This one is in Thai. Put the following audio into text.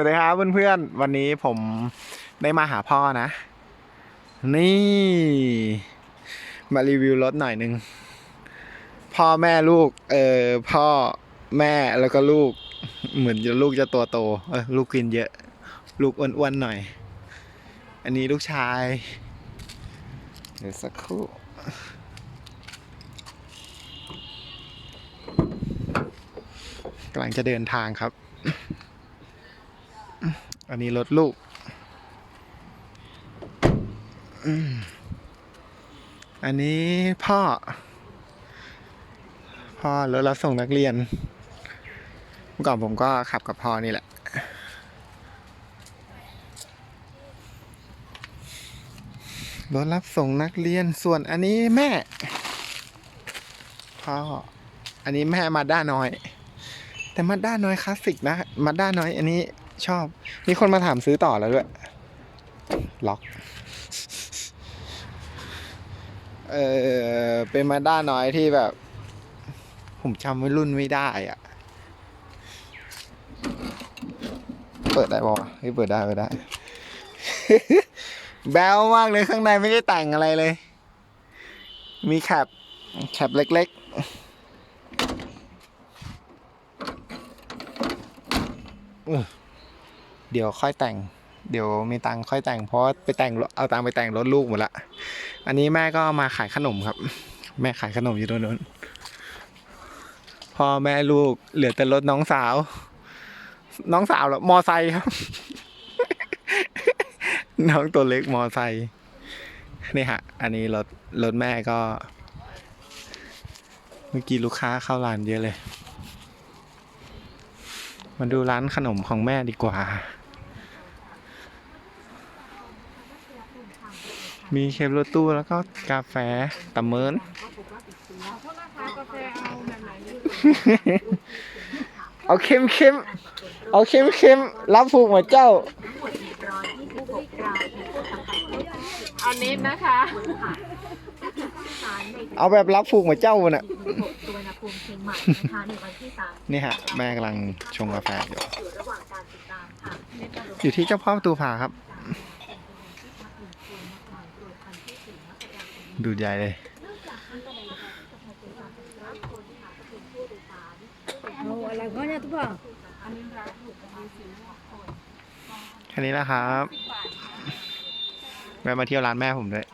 วัสดีครับเพื่อนๆ วันนี้ผมได้มาหาพ่อนะ นี่ มารีวิวรถหน่อยหนึง พ่อแม่ลูก เออพ่อแม่แล้วก็ลูก เหมือนจะลูกจะตัวโตเออลูกกินเยอะ ลูกอ้วนๆหน่อย อันนี้ลูกชาย เดี๋ยวสักครู่กำลังจะเดินทางครับ อันนี้รถลูก อันนี้พ่อ พ่อรถรับส่งนักเรียน เมื่อก่อนผมก็ขับกับพ่อนี่แหละ รถรับส่งนักเรียน ส่วนอันนี้แม่ พ่อ อันนี้แม่มาด้าน้อย แต่มาด้าน้อยคลาสสิกนะมาด้าน้อยอันนี้ชอบ มีคนมาถามซื้อต่อแล้วด้วย ล็อก เออเป็นมาด้าน้อยที่แบบ ผมจำไม่รุ่นไม่ได้อะเปิดได้ปะวะเฮ้ยเปิดได้เปิดได้ แบวมากเลยข้างในไม่ได้แต่งอะไรเลย มีแคปแคปเล็ก ๆ เดี๋ยวค่อยแต่ง เดี๋ยวมีตังค่อยแต่งเพราะไปแต่งรถเอาตังไปแต่งรถลูกหมดละอันนี้แม่ก็มาขายขนมครับ แม่ขายขนมอยู่ตรงนู้นพ่อแม่ลูกเหลือแต่รถน้องสาว น้องสาวหรอมอไซค์ครับ น้องตัวเล็กมอไซค์นี่ฮะ อันนี้รถรถแม่ก็ เมื่อกี้ลูกค้าเข้าร้านเยอะเลย มาดูร้านขนมของแม่ดีกว่า มีเคปรถตู้แล้วก็กาแฟตะเมิน เอาเค็มเค็มๆเอาเค็มเค็มๆรับผูกหัวเจ้า เอานิดนะคะ เอาแบบรับผูกหัวเจ้าน่ะสุวรรณภู มิเชียงใหม่นะคะในวันที่สามนี่ฮะแม่กำลังชงกาแฟอยู่ อยู่ระหว่างการติดตามค่ะอยู่ที่เจ้าพ่อประตูผาครับ ดูใหญ่เลย เอาอะไรก็เนี่ยทุกคนแค่นี้แหละครับแวะมาเที่ยวร้านแม่ผมด้วย